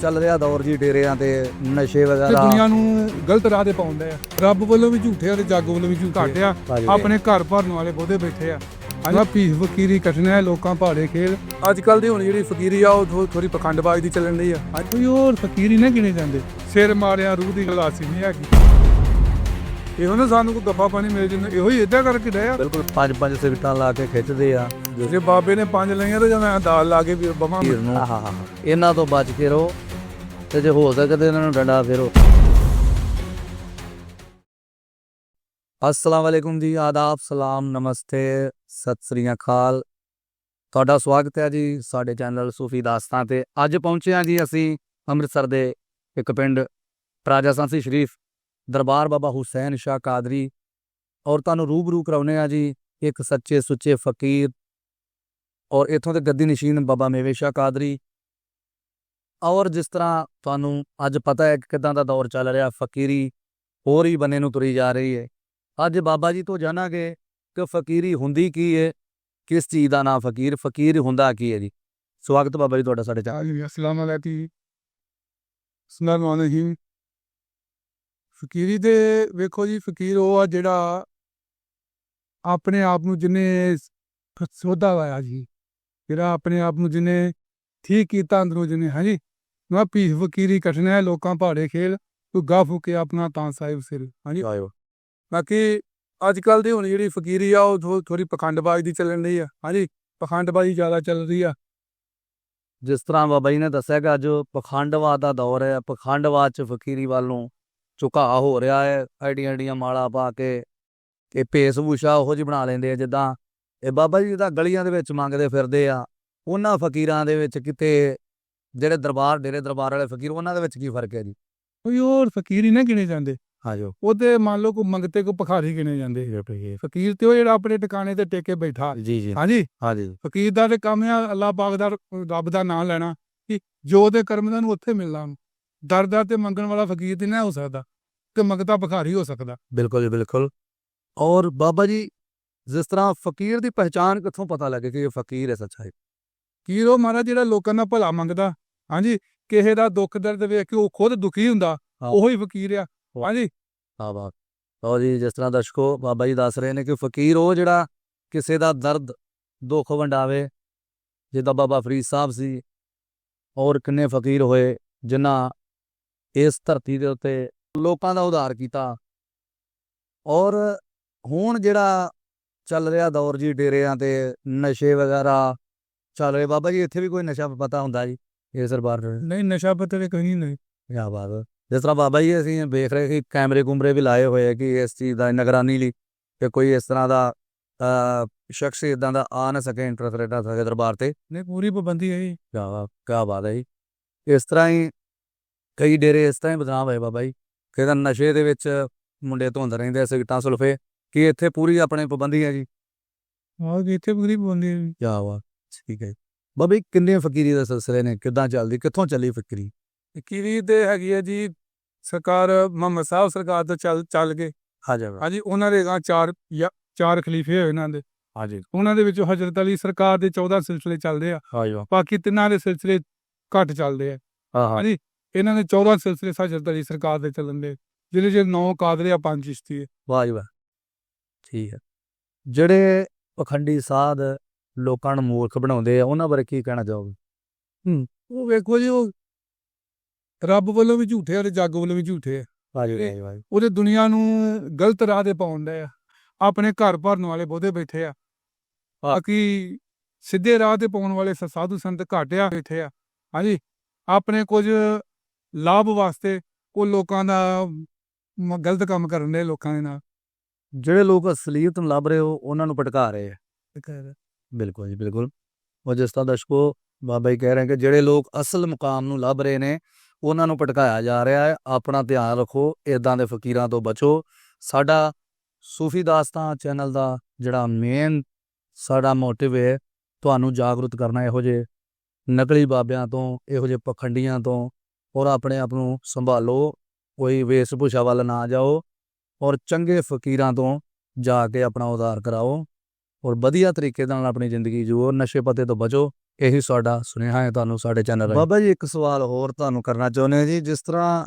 ਚੱਲ ਰਿਹਾ ਦੌਰ ਜੀ ਡੇਰਿਆਂ ਤੇ ਨਸ਼ੇ ਤੇ ਵਗੈਰਾ ਦੁਨੀਆ ਨੂੰ ਗਲਤ ਰਾਹ ਤੇ ਪਾਉਂਦੇ ਆ। ਰੱਬ ਵੱਲੋਂ ਵੀ ਝੂਠੇ ਆ ਤੇ ਜੱਗ ਵੱਲੋਂ ਵੀ ਝੂਠੇ ਘੱਟ ਆ। ਭਾਜੀ। ਆਪਣੇ ਘਰ ਭਰਨ ਵਾਲੇ ਬਹੁਤੇ ਬੈਠੇ ਆ। ਅੱਜ ਭੀਖ ਫਕੀਰੀ ਕੱਟਣਾ ਹੈ ਲੋਕਾਂ ਭਾੜੇ ਖੇਲ। ਅੱਜ ਕੱਲ ਦੀ ਹੁਣ ਜਿਹੜੀ ਫਕੀਰੀ ਆ ਉਹ ਥੋੜੀ ਪਖੰਡਬਾਜ਼ੀ ਦੀ ਚੱਲਣ ਦੀ ਆ। ਅੱਜ ਕੋਈ ਹੋਰ ਫਕੀਰੀ ਨਾ ਗਿਣੇ ਜਾਂਦੇ। ਸਿਰ ਮਾਰਿਆ ਰੂਹ ਦੀ ਗਲਾਸੀ ਨਹੀਂ ਹੈਗੀ। ਇਹੋ ਨਾ ਸਾਨੂੰ ਕੋਈ ਗੱਫਾ ਪਾਣੀ ਮਿਲ ਜਾਂਦਾ ਇਹੋ ਹੀ ਇਦਾਂ ਕਰਕੇ ਰਿਹਾ ਬਿਲਕੁਲ ਪੰਜ ਪੰਜ ਸਿਗਟਾਂ ਲਾ ਕੇ ਖਿੱਚਦੇ ਆ। ਜੇ ਬਾਬੇ ਨੇ ਪੰਜ ਲਈਆਂ ਤੇ ਜਾਂ ਮੈਂ ਦਾਲ ਲਾ ਕੇ ਵੀ ਬਵਾਂ। ਵੀਰ ਨੂੰ। ਇਹਨਾਂ ਤੋਂ ਬਚ ਕੇ ਰਹੋ। ਤੇ ਜੇ ਹੋ ਸਕਦਾ ਇਹਨਾਂ ਨੂੰ ਡੰਡਾ ਫੇਰੋ। ਅਸਲਾਮ ਵਾਲੇਕੁਮ ਜੀ, ਆਦਾਬ, ਸਲਾਮ, ਨਮਸਤੇ, ਸਤਿ ਸ੍ਰੀ ਅਕਾਲ। ਤੁਹਾਡਾ ਸਵਾਗਤ ਹੈ ਜੀ ਸਾਡੇ ਚੈਨਲ ਸੂਫੀ ਦਾਸਤਾਂ ਤੇ। ਅੱਜ ਪਹੁੰਚੇ ਹਾਂ ਜੀ ਅਸੀਂ ਅੰਮ੍ਰਿਤਸਰ ਦੇ ਇੱਕ ਪਿੰਡ, ਰਾਜਾ ਸਾਂਸੀ ਸ਼ਰੀਫ, ਦਰਬਾਰ ਬਾਬਾ ਹੁਸੈਨ ਸ਼ਾਹ ਕਾਦਰੀ। ਔਰ ਤੁਹਾਨੂੰ ਰੂਬਰੂ ਕਰਾਉਨੇ ਆ ਜੀ ਇੱਕ ਸੱਚੇ ਸੁੱਚੇ ਫਕੀਰ। ਔਰ ਇਥੋਂ ਦੇ ਗੱਦੀ ਨਸ਼ੀਨ ਬਾਬਾ ਮੇਵੇ ਸ਼ਾਹ ਕਾਦਰੀ ਔਰ ਜਿਸ ਤਰ੍ਹਾਂ ਤੁਹਾਨੂੰ ਅੱਜ ਪਤਾ ਹੈ ਕਿ ਕਿਦਾਂ ਦਾ ਦੌਰ ਚੱਲ ਰਿਹਾ, ਫਕੀਰੀ ਹੋਰ ਹੀ ਬੰਨੇ ਨੂੰ ਤੁਰੀ ਜਾ ਰਹੀ ਹੈ ਅੱਜ ਬਾਬਾ ਜੀ ਤੋਂ ਜਾਣਾਂਗੇ ਕਿ ਫਕੀਰੀ ਹੁੰਦੀ ਕੀ ਹੈ ਕਿਸ ਚੀਜ਼ ਦਾ ਨਾਮ ਫਕੀਰ ਫਕੀਰ ਹੁੰਦਾ ਕੀ ਹੈ ਜੀ। ਸਵਾਗਤ ਬਾਬਾ ਜੀ ਤੁਹਾਡਾ ਸਾਡੇ ਚੈਨਲ ਜੀ ਅਸਲਾਮ ਅਲੈਕੀ ਸਲਾਮ ਅਲੈਹਿਮ ਫਕੀਰੀ ਦੇ ਵੇਖੋ ਜੀ, ਫਕੀਰ ਉਹ ਆ ਜਿਹੜਾ ਆਪਣੇ ਆਪ ਨੂੰ ਜਿਹਨੇ ਸੋਧਾ ਵਾਇਆ ਜੀ। ਜਿਹੜਾ ਆਪਣੇ ਆਪ ਨੂੰ ਜਿਹਨੇ ਠੀਕ ਕੀਤਾ ਅੰਦਰੋਂ ਜਿਹਨੇ ਹਾਂਜੀ। ਨਾ ਭੀਖ ਫਕੀਰੀ ਕੱਟਣਾ ਹੈ ਲੋਕਾਂ ਭਾੜੇ ਖੇਲ ਤੂੰ ਗਾ ਫੂਕੇ ਆਪਣਾ ਤਾਂ ਸਾਹਿਬ ਸਿਰ ਹਾਂਜੀ। ਆਇਓ ਬਾਕੀ ਅੱਜ ਕੱਲ ਦੀ ਹੁਣ ਜਿਹੜੀ ਫਕੀਰੀ ਆ ਉਹ ਥੋੜੀ ਪਖੰਡਬਾਜ਼ੀ ਦੀ ਚੱਲਣ ਰਹੀ ਆ ਹਾਂਜੀ। ਪਖੰਡਬਾਜ਼ੀ ਜ਼ਿਆਦਾ ਚੱਲ ਰਹੀ ਆ। ਜਿਸ ਤਰ੍ਹਾਂ ਬਾਬਾ ਜੀ ਨੇ ਦੱਸਿਆ ਕਿ ਅੱਜ ਪਖੰਡਵਾਦ ਦਾ ਦੌਰ ਹੈ ਪਖੰਡਵਾਦ ਚ ਫਕੀਰੀ ਵੱਲ ਝੁਕਾਅ ਹੋ ਰਿਹਾ ਹੈ ਐਡੀਆਂ ਐਡੀਆਂ ਮਾਲਾ ਪਾ ਕੇ ਇਹ ਭੇਸਭੂਸ਼ਾ ਉਹੋ ਜਿਹੀ ਬਣਾ ਲੈਂਦੇ ਆ ਜਿੱਦਾਂ ਇਹ ਬਾਬਾ ਜੀ ਦਾ ਗਲੀਆਂ ਦੇ ਵਿੱਚ ਮੰਗਦੇ ਫਿਰਦੇ ਆ ਉਹਨਾਂ ਫਕੀਰਾਂ ਦੇ ਵਿੱਚ ਕਿਤੇ ਜਿਹੜੇ ਦਰਬਾਰ ਡੇਰੇ ਦਰਬਾਰ ਵਾਲੇ ਫਕੀਰ ਉਹਨਾਂ ਦੇ ਵਿੱਚ ਕੀ ਫ਼ਰਕ ਹੈ ਜੀ? ਕੋਈ ਹੋਰ ਫਕੀਰੀ ਨਾ ਗਿਣੇ ਜਾਂਦੇ। ਆਜੋ ਉਹਦੇ ਮੰਨ ਲਓ ਕੋ ਮੰਗਤੇ ਕੋ ਭਖਾਰੀ ਗਿਣੇ ਜਾਂਦੇ। ਫਕੀਰ ਤੇ ਉਹ ਜਿਹੜਾ ਆਪਣੇ ਟਿਕਾਣੇ ਤੇ ਟੇਕੇ ਬੈਠਾ। ਜੀ ਜੀ। ਹਾਂਜੀ ਹਾਂਜੀ ਫਕੀਰ ਦਾ ਤੇ ਕੰਮ ਆ ਅੱਲਾਹ ਪਾਕ ਦਾ ਰੱਬ ਦਾ ਨਾਮ ਲੈਣਾ। ਕਿ ਜੋ ਦੇ ਕਰਮ ਦਾ ਨੂੰ ਉੱਥੇ ਮਿਲਣਾ। ਉਹਨੂੰ। ਦਰ ਦਰ ਤੇ ਮੰਗਣ ਵਾਲਾ ਫਕੀਰ ਤੇ ਨਾ ਹੋ ਸਕਦਾ। ਤੇ ਮੰਗਤਾ ਭਖਾਰੀ ਹੋ ਸਕਦਾ। ਬਿਲਕੁਲ ਜੀ ਬਿਲਕੁਲ। ਔਰ ਬਾਬਾ ਜੀ ਜਿਸ ਤਰ੍ਹਾਂ ਫਕੀਰ ਦੀ ਪਹਿਚਾਨ ਕਿੱਥੋਂ ਪਤਾ ਲੱਗੇ ਕਿ ਇਹ ਫਕੀਰ ਹੈ ਸੱਚਾ ਉਹ ਮਹਾਰਾਜ ਜਿਹੜਾ ਲੋਕਾਂ ਦਾ ਭਲਾ ਮੰਗਦਾ ਹਾਂਜੀ ਕਿਸੇ ਦਾ ਦੁੱਖ ਦਰਦ ਵੇਖ ਕੇ ਉਹ ਖੁਦ ਦੁਖੀ ਹੁੰਦਾ ਹਾਂ। ਉਹੋ ਹੀ ਫਕੀਰ ਆ ਹਾਂਜੀ। ਹਾਂ ਬਾਤ ਲਓ ਜੀ ਜਿਸ ਤਰ੍ਹਾਂ ਦਰਸ਼ਕੋ ਬਾਬਾ ਜੀ ਦੱਸ ਰਹੇ ਨੇ ਕਿ ਫਕੀਰ ਉਹ ਜਿਹੜਾ ਕਿਸੇ ਦਾ ਦਰਦ ਦੁੱਖ ਵੰਡਾਵੇ ਜਿੱਦਾਂ ਬਾਬਾ ਫਰੀਦ ਸਾਹਿਬ ਸੀ ਔਰ ਕਿੰਨੇ ਫਕੀਰ ਹੋਏ ਜਿਨ੍ਹਾਂ ਇਸ ਧਰਤੀ ਦੇ ਉੱਤੇ ਲੋਕਾਂ ਦਾ ਉਧਾਰ ਕੀਤਾ। ਔਰ ਹੁਣ ਜਿਹੜਾ ਚੱਲ ਰਿਹਾ ਦੌਰ ਜੀ ਡੇਰਿਆਂ ਤੇ ਨਸ਼ੇ ਵਗੈਰਾ ਚੱਲ ਰਹੇ ਬਾਬਾ ਜੀ ਇੱਥੇ ਵੀ ਕੋਈ ਨਸ਼ਾ ਪਤਾ ਹੁੰਦਾ ਜੀ ਇਹ ਸਰਬਾਰ ਨੂੰ ਨਹੀਂ ਨਸ਼ਾ ਪੱਤੇ ਕਹੀਂ ਨਹੀਂ। ਕਿਆ ਬਾਤ ਹੈ। ਜਿਸ ਤਰ੍ਹਾਂ ਬਾਬਾ ਜੀ ਅਸੀਂ ਵੇਖ ਰਹੇ ਕਿ ਕੈਮਰੇ ਕੁਮਰੇ ਵੀ ਲਾਏ ਹੋਏ ਆ ਕਿ ਇਸ ਚੀਜ਼ ਦਾ ਨਿਗਰਾਨੀ ਲਈ ਕਿ ਕੋਈ ਇਸ ਤਰ੍ਹਾਂ ਦਾ ਅ ਸ਼ਖਸ ਇਦਾਂ ਦਾ ਆ ਨਾ ਸਕੇ ਇੰਟਰਫੇਰਟ ਆ ਸਕੇ ਦਰਬਾਰ ਤੇ। ਨਹੀਂ ਪੂਰੀ ਪਾਬੰਦੀ ਹੈ ਜੀ। ਕਿਆ ਵਾ- ਕਿਆ ਬਾਤ ਹੈ ਜੀ। ਇਸ ਤਰ੍ਹਾਂ ਹੀ ਕਈ ਡੇਰੇ ਇਸ ਤਰ੍ਹਾਂ ਹੀ ਬਦਨਾਮ ਹੋਏ ਬਾਬਾ ਜੀ ਕਿ ਤਾਂ ਨਸ਼ੇ ਦੇ ਵਿੱਚ ਮੁੰਡੇ ਧੁੰਦ ਰਹਿੰਦੇ ਸਿਗਟਾਂ ਸੁਲਫੇ ਕਿ ਇੱਥੇ ਪੂਰੀ ਆਪਣੇ ਪਾਬੰਦੀ ਹੈ ਜੀ। ਆਹ ਇੱਥੇ ਪੂਰੀ ਪਾਬੰਦੀ ਹੈ ਜੀ। ਕਿਆ ਵਾ। ਠੀਕ ਹੈ ਬਾਬਾ ਜੀ ਕਿੰਨੇ ਫਕੀਰੀ ਦੇ ਸਿਲਸਿਲੇ ਨੇ? ਕਿੱਦਾਂ ਚੱਲਦੀ? ਕਿੱਥੋਂ ਚੱਲੀ ਫਕੀਰੀ? ਫਕੀਰੀ ਤੇ ਹੈਗੀ ਹੈ ਜੀ ਸਰਕਾਰ ਮੁਹੰਮਦ ਸਾਹਿਬ ਸਰਕਾਰ ਤੋਂ ਚੱਲ ਚੱਲ ਕੇ। ਹਾਜਾ ਹਾਂਜੀ ਉਹਨਾਂ ਦੇ ਗਾਂ ਚਾਰ ਜਾਂ ਚਾਰ ਖਲੀਫੇ ਹੋਏ ਇਹਨਾਂ ਦੇ। ਹਾਜੀ ਉਹਨਾਂ ਦੇ ਵਿੱਚੋਂ ਹਜ਼ਰਤ ਅਲੀ ਸਰਕਾਰ ਦੇ 14 ਸਿਲਸਿਲੇ ਚੱਲਦੇ ਆ। ਹਾਜਾ ਬਾਕੀ ਤਿੰਨਾਂ ਦੇ ਸਿਲਸਿਲੇ ਘੱਟ ਚੱਲਦੇ ਆ। ਹਾਂ ਹਾਂ ਹਾਂਜੀ ਇਹਨਾਂ ਦੇ 14 ਸਿਲਸਿਲੇ ਹਜ਼ਰਤ ਅਲੀ ਸਰਕਾਰ ਦੇ ਚੱਲਣ ਦੇ। ਜਿਹਦੇ ਚ 9 ਕਾਦਰੇ ਆ ਪੰਜ ਚਿਸ਼ਤੀ ਹੈ ਵਾਹ ਜੀ ਵਾਹ। ਠੀਕ ਹੈ। ਜਿਹੜੇ ਪਖੰਡੀ ਸਾਧ ਲੋਕਾਂ ਨੂੰ ਮੂਰਖ ਬਣਾਉਂਦੇ ਆ ਉਹਨਾਂ ਬਾਰੇ ਕੀ ਕਹਿਣਾ ਚਾਹੋਗੇ? ਉਹ ਵੇਖੋ ਜੀ ਉਹ ਰੱਬ ਵੱਲੋਂ ਵੀ ਝੂਠੇ ਆ ਤੇ ਜੱਗ ਵੱਲੋਂ ਵੀ ਝੂਠੇ ਆ। ਵਾਹ ਜੀ ਇਹ- ਵਾਹ ਜੀ ਉਹਦੇ ਦੁਨੀਆ ਨੂੰ ਗਲਤ ਰਾਹ ਤੇ ਪਾਉਣ ਡਏ ਆ। ਆਪਣੇ ਘਰ ਭਰਨ ਵਾਲੇ ਬਹੁਤੇ ਬੈਠੇ ਆ। ਬਾਕੀ ਸਿੱਧੇ ਰਾਹ ਤੇ ਪਾਉਣ ਵਾਲੇ ਸਾਧੂ ਸੰਤ ਘੱਟ ਆ ਬੈਠੇ ਆ। ਹਾਂਜੀ ਆਪਣੇ ਕੁਝ ਲਾਭ ਵਾਸਤੇ ਉਹ ਲੋਕਾਂ ਦਾ ਗਲਤ ਕੰਮ ਕਰਨ ਦੇ ਲੋਕਾਂ ਦੇ ਨਾਲ। ਜਿਹੜੇ ਲੋਕ ਅਸਲੀਅਤ ਨੂੰ ਲੱਭ ਰਹੇ ਹੋ ਉਹਨਾਂ ਨੂੰ ਭਟਕਾ ਰਹੇ ਆ। ਬਿਲਕੁਲ ਜੀ, ਬਿਲਕੁਲ। ਉਹ ਜਿਸ ਤਰ੍ਹਾਂ ਦਰਸ਼ਕੋ, ਬਾਬਾ ਜੀ ਕਹਿ ਰਹੇ ਕਿ ਜਿਹੜੇ ਲੋਕ ਅਸਲ ਮੁਕਾਮ ਨੂੰ ਲੱਭ ਰਹੇ ਨੇ, ਉਹਨਾਂ ਨੂੰ ਭਟਕਾਇਆ ਜਾ ਰਿਹਾ ਹੈ। ਆਪਣਾ ਧਿਆਨ ਰੱਖੋ ਇਦਾਂ ਦੇ ਫਕੀਰਾਂ ਤੋਂ ਬਚੋ। ਸਾਡਾ ਸੂਫੀ ਦਾਸਤਾਂ ਚੈਨਲ ਦਾ ਜਿਹੜਾ ਮੇਨ ਸਾਡਾ ਮੋਟਿਵ ਹੈ ਤੁਹਾਨੂੰ ਜਾਗਰੂਕ ਕਰਨਾ ਇਹੋ ਜਿਹੇ ਨਕਲੀ ਬਾਬਿਆਂ ਤੋਂ, ਇਹੋ ਜਿਹੇ ਪਖੰਡੀਆਂ ਤੋਂ, ਔਰ ਆਪਣੇ ਆਪ ਨੂੰ ਸੰਭਾਲੋ। ਕੋਈ ਵੇਸ਼ਭੂਸ਼ਾ ਵੱਲ ਨਾ ਜਾਓ, ਔਰ ਚੰਗੇ ਫਕੀਰਾਂ ਤੋਂ ਜਾ ਕੇ ਆਪਣਾ ਉਧਾਰ ਕਰਾਓ। ਔਰ ਵਧੀਆ ਤਰੀਕੇ ਨਾਲ ਆਪਣੀ ਜ਼ਿੰਦਗੀ ਜੀਓ ਨਸ਼ੇ ਪਤੇ ਤੋਂ ਬਚੋ। ਇਹੀ ਸਾਡਾ ਸੁਨੇਹਾ ਹੈ ਤੁਹਾਨੂੰ ਸਾਡੇ ਚੈਨਲ ਰਾਹੀਂ। ਬਾਬਾ ਜੀ ਇੱਕ ਸਵਾਲ ਹੋਰ ਤੁਹਾਨੂੰ ਕਰਨਾ ਚਾਹੁੰਦੇ ਹਾਂ ਜੀ। ਜਿਸ ਤਰ੍ਹਾਂ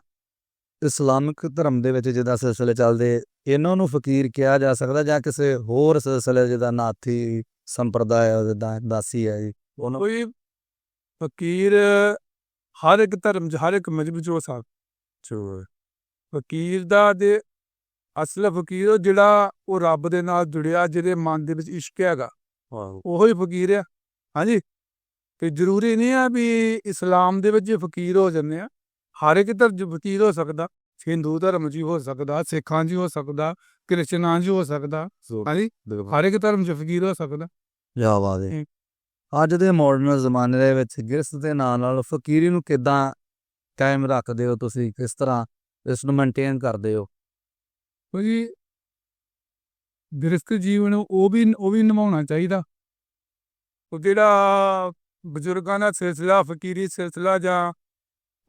ਇਸਲਾਮਿਕ ਧਰਮ ਦੇ ਵਿੱਚ ਜਿਹਦਾ ਸਿਲਸਿਲੇ ਚੱਲਦੇ ਇਹਨਾਂ ਨੂੰ ਫਕੀਰ ਕਿਹਾ ਜਾ ਸਕਦਾ ਜਾਂ ਕਿਸੇ ਹੋਰ ਸਿਲਸਿਲੇ ਜਿਹਦਾ ਨਾਥੀ ਸੰਪਰਦਾਇ ਜਿੱਦਾਂ ਦਾਸੀ ਹੈ ਜੀ ਉਹਨਾਂ ਕੋਈ ਫਕੀਰ ਹਰ ਇੱਕ ਧਰਮ 'ਚ ਹਰ ਇੱਕ ਮਜ਼ਹਬ 'ਚ ਹੋ ਸਕਦਾ। ਫਕੀਰ ਦਾ ਦੇ ਅਸਲ ਫਕੀਰ ਉਹ ਜਿਹੜਾ ਉਹ ਰੱਬ ਦੇ ਨਾਲ ਜੁੜਿਆ ਜਿਹਦੇ ਮਨ ਦੇ ਵਿੱਚ ਇਸ਼ਕ ਹੈਗਾ। ਉਹੋ ਹੀ ਫਕੀਰ ਆ। ਹਾਂਜੀ? ਤੇ ਜ਼ਰੂਰੀ ਨਹੀਂ ਆ ਵੀ ਇਸਲਾਮ ਦੇ ਵਿੱਚ ਜੇ ਫਕੀਰ ਹੋ ਜਾਂਦੇ ਆ ਹਰ ਇੱਕ ਧਰਮ ਫਕੀਰ ਹੋ ਸਕਦਾ। ਹਿੰਦੂ ਧਰਮ ਵੀ ਹੋ ਸਕਦਾ ਸਿੱਖਾਂ ਵੀ ਹੋ ਸਕਦਾ ਕ੍ਰਿਸਚਨਾਂ 'ਚ ਵੀ ਹੋ ਸਕਦਾ। ਹਾਂਜੀ? ਹਰ ਇੱਕ ਧਰਮ 'ਚ ਫਕੀਰ ਹੋ ਸਕਦਾ। ਜਾ। ਬਾਤ ਹੂੰ। ਅੱਜ ਦੇ ਮਾਡਰਨ ਜ਼ਮਾਨੇ ਦੇ ਵਿੱਚ ਗਿਰਸ ਦੇ ਨਾਲ ਨਾਲ ਫਕੀਰੀ ਨੂੰ ਕਿਦਾਂ ਕਾਇਮ ਰੱਖਦੇ ਹੋ ਤੁਸੀਂ? ਕਿਸ ਤਰ੍ਹਾਂ ਇਸ ਨੂੰ ਮੇਨਟੇਨ ਕਰਦੇ ਹੋ? ਕਿਉਂਕਿ ਗ੍ਰਸਥ ਜੀਵਨ ਉਹ ਵੀ ਉਹ ਵੀ ਨਿਭਾਉਣਾ ਚਾਹੀਦਾ। ਉਹ ਜਿਹੜਾ ਬਜ਼ੁਰਗਾਂ ਦਾ ਸਿਲਸਿਲਾ ਫਕੀਰੀ ਸਿਲਸਿਲਾ ਜਾਂ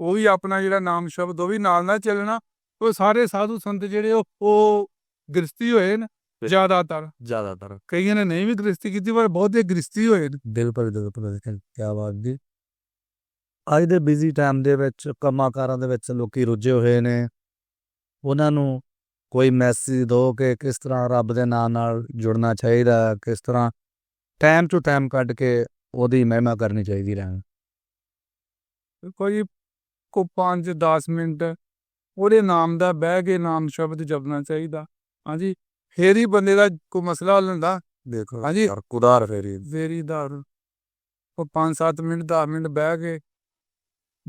ਉਹ ਵੀ ਆਪਣਾ ਜਿਹੜਾ ਨਾਮ ਸ਼ਬਦ ਉਹ ਵੀ ਨਾਲ ਨਾਲ ਚੱਲਣਾ। ਉਹ ਸਾਰੇ ਸਾਧੂ ਸੰਤ ਜਿਹੜੇ ਉਹ ਉਹ ਗ੍ਰਸਤੀ ਹੋਏ ਨੇ ਜ਼ਿਆਦਾਤਰ। ਜ਼ਿਆਦਾਤਰ। ਕਈਆਂ ਨੇ ਨਹੀਂ ਵੀ ਗ੍ਰਸਤੀ ਕੀਤੀ ਪਰ ਬਹੁਤੇ ਗ੍ਰਸਤੀ ਹੋਏ ਨੇ। ਦਿਲ ਪਰ ਦਿਲ ਪਰ ਕੀ ਬਾਤ ਜੀ। ਅੱਜ ਦੇ ਬਿਜ਼ੀ ਟਾਈਮ ਦੇ ਵਿੱਚ ਕੰਮਾਂ-ਕਾਰਾਂ ਦੇ ਵਿੱਚ ਲੋਕੀ ਰੁੱਝੇ ਹੋਏ ਨੇ। ਉਹਨਾਂ ਨੂੰ ਕੋਈ ਮੈਸੇਜ ਦਿਓ ਕਿ ਕਿਸ ਤਰ੍ਹਾਂ ਰੱਬ ਦੇ ਨਾਮ ਨਾਲ ਜੁੜਨਾ ਚਾਹੀਦਾ ਕਿਸ ਤਰ੍ਹਾਂ ਟਾਈਮ ਟੂ ਟਾਈਮ ਕੱਢ ਕੇ ਉਹਦੀ ਮਹਿਮਾ ਕਰਨੀ ਚਾਹੀਦੀ ਰਹਿਣ। ਕੋਈ ਕੋ 5-10 ਮਿੰਟ ਉਹਦੇ ਨਾਮ ਦਾ ਬਹਿ ਕੇ ਨਾਮ ਸ਼ਬਦ ਜਪਣਾ ਚਾਹੀਦਾ। ਹਾਂਜੀ ਫੇਰ ਹੀ ਬੰਦੇ ਦਾ ਕੋਈ ਮਸਲਾ ਹੱਲ ਹੁੰਦਾ। ਦੇਖੋ ਹਾਂਜੀ। ਕੁਦਾਰ ਫੇਰੀ ਫੇਰੀ ਦਾ ਉਹ 5-7 ਮਿੰਟ 10 ਮਿੰਟ ਬਹਿ ਕੇ